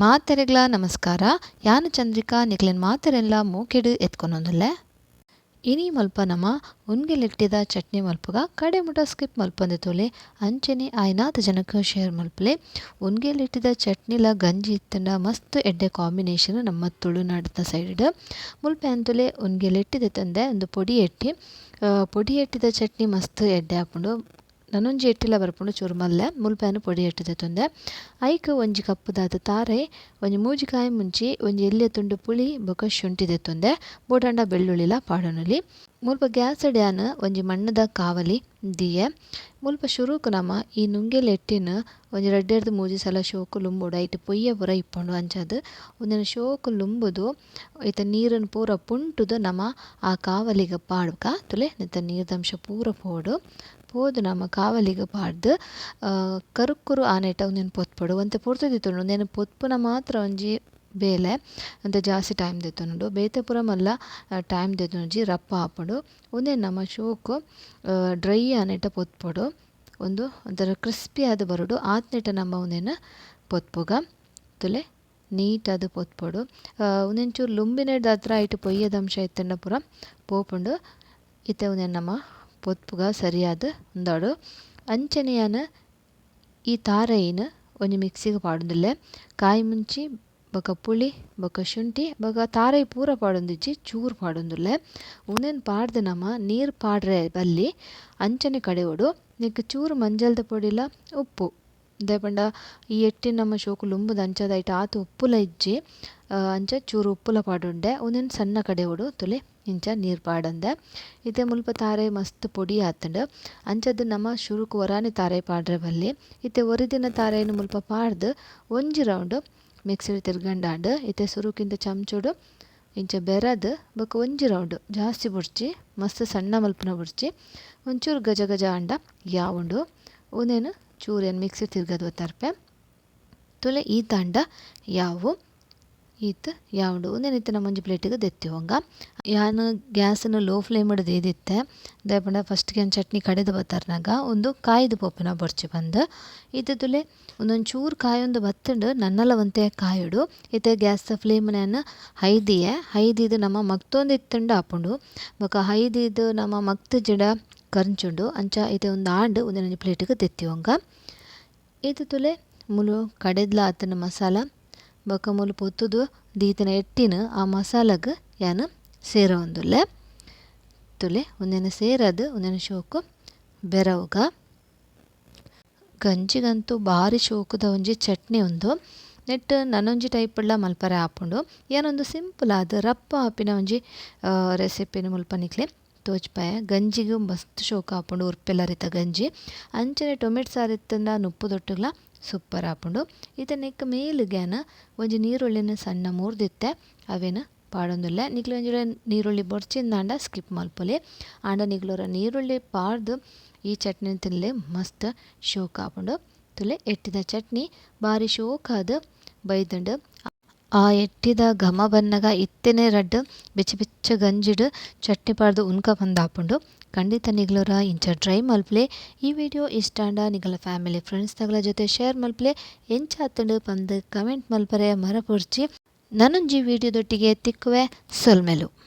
ಮಾತೆರೆಗ್ಲ ನಮಸ್ಕಾರ. ಯಾನ ಚಂದ್ರಿಕಾ ನಿಕ್ಲೆನ್ ಮಾತೆರೆಲ್ಲ ಮೂಕೆಡು ಎತ್ಕೊನೊಂದುಲ್ಲೆ ಇನಿ ಮಲ್ಪ ನಮ ಉನ್ಗೆಲಿಟ್ಟಿದ ಚಟ್ನಿ ಮಲ್ಪಗ ಕಡೆ ಮುಟ ಸ್ಕಿಪ್ ಮಲ್ಪಂದು ತೋಲೆ. ಅಂಚನೆ ಆಯ್ನಾತ ಜನಕ ಶೇರ್ ಮಲ್ಪಲೆ. ಉನ್ಗೆಲಿಟ್ಟಿದ ಚಟ್ನಿಲ ಗಂಜಿ ಇತ್ತಂಡ ಮಸ್ತ್ ಎಡ್ಡೆ ಕಾಂಬಿನೇಷನ್ ನಮ್ಮ ತುಳುನಾಡದ ಸೈಡ್ ಮುಲ್ಪೆ ಅಂತಲೇ ಉನ್ಗೆಲಿಟ್ಟಿದೆ ತಂದೆ ಒಂದು ಪೊಡಿ ಎಟ್ಟಿ. ಪೊಡಿ ಎಟ್ಟಿದ ಚಟ್ನಿ ಮಸ್ತ್ ಎಡ್ಡೆ ಆಪುಂಡು ನನೊಂಜಿ ಎಟ್ಟಿಲ ಬರ್ಪುಂಡು ಚೂರು ಮಲ್ಲೆ. ಮುಲ್ಪೆನು ಪೊಡಿ ಎಟ್ಟಿದೆ ತುಂದೆ. ಐಕ್ ಒಂಜಿ ಕಪ್ಪುದಾದ ತಾರೆ, ಒಂಜಿ ಮೂಜಿ ಕಾಯಿ ಮುಂಚಿ, ಒಂಜಿ ಎಲ್ಯ ತುಂಡು ಪುಳಿ ಬೊಕ ಶುಂಠಿ ದೆತ್ತೊಂದೆ ಬೋಡಾಂಡ ಬೆಳ್ಳುಳ್ಳಿಲ ಪಾಡೊನೊಲಿ. ಮುಲ್ಪ ಗ್ಯಾಸ್ ಡ್ಯಾನ್ ಒಂಜಿ ಮಣ್ಣದ ಕಾವಲಿ, ದಿಯೆ. ಮುಲ್ಪ ಶುರುಕು ನಮ ಈ ನುಂಗೆಲ್ ಎಟ್ಟಿನ ಒಂಜಿ ರಡ್ಡೆರ್ದು ಮೂಜಿ ಸಲ ಶೋಕು ಲುಂಬುಡು, ಐಟ್ ಪೊಯ್ಯ ಪೂರ ಇಪ್ಪುಂಡು ಅಂಚಾದ್. ಒಂದಿನ ಶೋಕು ಲುಂಬುದು ಐತ ನೀರನ್ನು ಪೂರ ಪುಂಟುದು ನಮ ಆ ಕಾವಲಿಗೆ ಪಾಡ್ಕ, ತುಲೆ ನೆತ್ತ ನೀರ್ದಂಶ ಪೂರ ಪೋಡು. ಪೋದು ನಮ ಕಾವಲಿಗೆ ಪಾಡ್ದು ಕರುಕುರು ಆನೆಟ ಒಂದಿನ ಪೊತ್ಪೊಡು. ಒಂತೆ ಪೊರ್ತುದಿತ್ತುಂಡು ಉಂದೆನ್ ಪೊತ್ಪುನ ಮಾತ್ರ ಒಂಜಿ ಬೇಲೆ, ಅಂತ ಜಾಸ್ತಿ ಟೈಮ್ ದೆತ್ತೊಂದುಂಡು ಬೇತೆ ಪೂರ ಮಲ್ಲ ಟೈಮ್ ದೆತ್ತೊಂಜಿ ರಪ್ಪ ಆಪುಂಡು ಉಂದೆನ್ ನಮ ಶೋಕು ಡ್ರೈ ಆನೆಟ ಪೊತ್ಪೊಡು. ಒಂದು ಒಂಥರ ಕ್ರಿಸ್ಪಿ ಆದ್ ಬರುಡು. ಆತ್ನೆಟ ನಮ್ಮ ಉಂದೆನ್ ಪೊತ್ಪುಗ. ತುಲೆ ಅದು ಪೊತ್ಪೊಡು. ಉಂದೆಂಚೂರು ಲುಂಬಿನೆಡ್ದ ಹತ್ರ ಐಟ್ ಪೊಯ್ಯದ ಅಂಶ ಇತ್ತಂಡ ಪೂರ. ಪೋಪುಂಡು. ಇತ್ತೆ ಉಂದೆನ್ ನಮ ಪೊತ್ಪುಗ ಸರಿಯಾದ್ ಉಂದಾಡು ಅಂಚನೆಯಾನ ಈ ತಾರೆಯಿನ್ ಒಂಜಿ ಮಿಕ್ಸಿಗ್ ಪಾಡೊಂದುಲ್ಲೆ ಕಾಯಿ ಮುಂಚಿ ಬೊಕ ಪುಳಿ ಬೊಕ ಶುಂಠಿ ಬೊಕ ತಾರೆಯಿ ಪೂರ ಪಾಡೊಂದಿಜ್ಜಿ ಚೂರು ಪಾಡೊಂದುಲ್ಲೆ ಉಂದೆನ್ ಪಾಡ್ದ್ ನಮ ನೀರ್ ಪಾಡ್ರೆ ಬಲ್ಲಿ ಅಂಚನೆ ಕಡೆವೊಡು ನಿಕ್ ಚೂರು ಮಂಜಲ್ದ ಪೊಡಿಲ ಉಪ್ಪು ದಾಯೆ ಪಂಡ ಈ ಎಟ್ಟಿ ನಮ್ಮ ಶೋಕು ಲುಂಬುದು ಅಂಚದ ಐಟ್ ಆತು ಉಪ್ಪುಲ ಇಜ್ಜಿ ಅಂಚ ಚೂರು ಉಪ್ಪುಲ ಪಾಡುಂಡೆ, ಉಂದೆನ್ ಸಣ್ಣ ಕಡೆವೊಡು ತುಲೆ, ಇಂಚ ನೀರ್ ಪಾಡಂದೆ. ಇತ್ತೆ ಮುಲ್ಪ ತಾರೆ ಮಸ್ತ್ ಪೊಡಿ ಆತುಂಡು. ಅಂಚದ್ ನಮ ಶುರುಕು ಒರಾನೆ ತಾರೆ ಪಾಡ್ರೆ ಬಲ್ಲಿ. ಇತ್ತೆ ಒರಿದಿನ ತಾರೆಯನ್ನು ಮುಲ್ಪ ಪಾಡ್ದ್ ಒಂಜಿ ರೌಂಡ್ ಮಿಕ್ಸಿಡ್ ತಿರ್ಗಂಡಾಂಡ್, ಇತ್ತೆ ಸುರುಕಿಂದ ಚಮಚುಡು, ಇಂಚ ಬೆರದ್ ಬೊಕ ಒಂಜಿ ರೌಂಡ್ ಜಾಸ್ತಿ ಬುಡ್ಚಿ, ಮಸ್ತ್ ಸಣ್ಣ ಮಲ್ಪುನ ಬುಡ್ಚಿ, ಒಂಚೂರು ಗಜ ಗಜ ಅಂಡ ಯಾವುಂಡು. ಉಂದೆನ್ ಚೂರು ಏನು ಮಿಕ್ಸಿ ತಿರ್ಗದು ತರ್ಪೆ ತುಲೆ ಈ ತಂಡ ಯಾವು? ಈತ್ ಯಾವಡು? ಇತ್ತೆ ನಮ್ಮ ಒಂಜಿ ಪ್ಲೇಟಿಗೆ ದೆತ್ತಿವಂಗ ಯಾನು ಗ್ಯಾಸನ್ನು ಲೋ ಫ್ಲೇಮ್ ಇಡ್ದು ಏದಿತ್ತೆ ದಾಯಪಂಡ ಫಸ್ಟ್ಗೆ ಒಂದು ಚಟ್ನಿ ಕಡೆದು ಬತ್ತಾರ್ನಾಗ ಒಂದು ಕಾಯ್ದು ಪೊಪ್ಪನ ಬರ್ಚಿ ಬಂದು. ತುಲೆ ಒಂದೊಂದು ಚೂರು ಕಾಯೊಂದು ಬತ್ತಂಡು ನನ್ನಲ್ಲ ಒಂತೆ ಕಾಯಿಡು. ಈತ ಗ್ಯಾಸ್ ಫ್ಲೇಮ್ನ ಹೈದಿಯೆ. ಹೈದಿದು ನಮ್ಮ ಮಗ್ತೊಂದು ಇತ್ತಂಡು ಆಪುಂಡು. ಬೊಕ ಹೈದಿದು ನಮ್ಮ ಮಕ್ತ ಜಿಡ ಕರ್ಂಚುಂಡು. ಅಂಚ ಇತ್ತೆ ಒಂದು ಆಂಡ್ ಒಂದೊಂಜಿ ಪ್ಲೇಟಿಗೆ ದೆತ್ತಿವಂಗ ಇದು ತುಲೆ ಮುಲು ಕಡೆದ್ಲ ಆತನ ಮಸಾಲ. ಬೊಕ ಮುಲು ಪೊತ್ತುದು ದೀತನ ಎಟ್ಟಿನ ಆ ಮಸಾಲಗ್ ಯಾನ್ ಸೇರೊಂದುಲ್ಲೆ ತುಲೆ ಒಂದೆನ ಸೇರದ್, ಒಂದೆನ ಶೋಕು ಬೆರವುಗ ಗಂಜಿಗಂತೂ ಭಾರಿ ಶೋಕುದ ಒಂಜಿ ಚಟ್ನಿ ಉಂದು. ನೆಟ್ ಟೈಪ್ ಟೈಪುಡ್ಲ ಮಲ್ಪರೆ ಆಪುಂಡು. ಏನೊಂದು ಸಿಂಪಲ್ ಆದ ರಪ್ಪ ಆಪಿನ ಒಂಜಿ ರೆಸಿಪಿನ ಮುಲ್ಪನಿಕ್ಲೆ ತೋಜ್ಪಾಯೆ, ಗಂಜಿಗೂ ಮಸ್ತ್ ಶೋಕ ಆಪುಂಡು ಉರ್ಪೆಲ್ಲರಿತ ಗಂಜಿ. ಅಂಚನೆ ಟೊಮೆಟೊ ಸಾರು ಇತ್ತಂದ ನುಪ್ಪು ದೊಟ್ಟುಗ್ಲ ಸೂಪರ್ ಆಪುಂಡು ಇತ್ತೆ ನೆಕ್ ಮೇಲುಗ್ಯಾನ ಒಂಜಿ ನೀರುಳ್ಳಿನ ಸಣ್ಣ ಮೂರ್ದಿತ್ತೆ. ಅವೇನ ಪಾಡೊಂದುಲ್ಲೆ. ನಿಕ್ಲೆ ಒಂಜಿ ನೀರುಳ್ಳಿ ಬೊಡ್ಚಿಂದಾಂಡ ಸ್ಕಿಪ್ ಮಲ್ಪೊಲಿ. ಆಂಡ ನಿಗ್ಲೋರ ನೀರುಳ್ಳಿ ಪಾಡ್ದು ಈ ಚಟ್ನಿ ತಿನ್ಲೆ ಮಸ್ತ್ ಶೋಕ ಆಪುಂಡು ತುಲೆ ಎಟ್ಟಿದ ಚಟ್ನಿ ಬಾರಿ ಶೋಕಾದ್ ಬೈದುಂಡು ಆ ಎಟ್ಟಿದ ಘಮ ಬನ್ನಗ ಇತ್ತೆನೆ ರಡ್ಡ್ ಬೆಚ್ಚ ಬೆಚ್ಚ ಗಂಜಿಡ್ ಚಟ್ನಿ ಪಾಡ್ದ್ ಉನ್ಕ ಬಂದಾಪುಂಡು. ಖಂಡಿತ ನಿಗ್ಲರ, ಇಂಚ ಡ್ರೈ ಮಲ್ಪಲೆ. ಈ ವಿಡಿಯೋ ಇಷ್ಟ ನಿಗಲ ಫ್ಯಾಮಿಲಿ, ಫ್ರೆಂಡ್ಸ್ ತಗಲ ಜೊತೆ ಶೇರ್ ಮಲ್ಪಲೆ. ಎಂಚ ಆತುಂಡು ಪಂದ್ ಕಮೆಂಟ್ ಮಲ್ಪರೆ ಮರಪೊರ್ಚಿ. ನನೊಂಜಿ ವಿಡಿಯೋದೊಟ್ಟಿಗೆ ತಿಕ್ಕುವೆ ಸೊಲ್ಮೆಲು.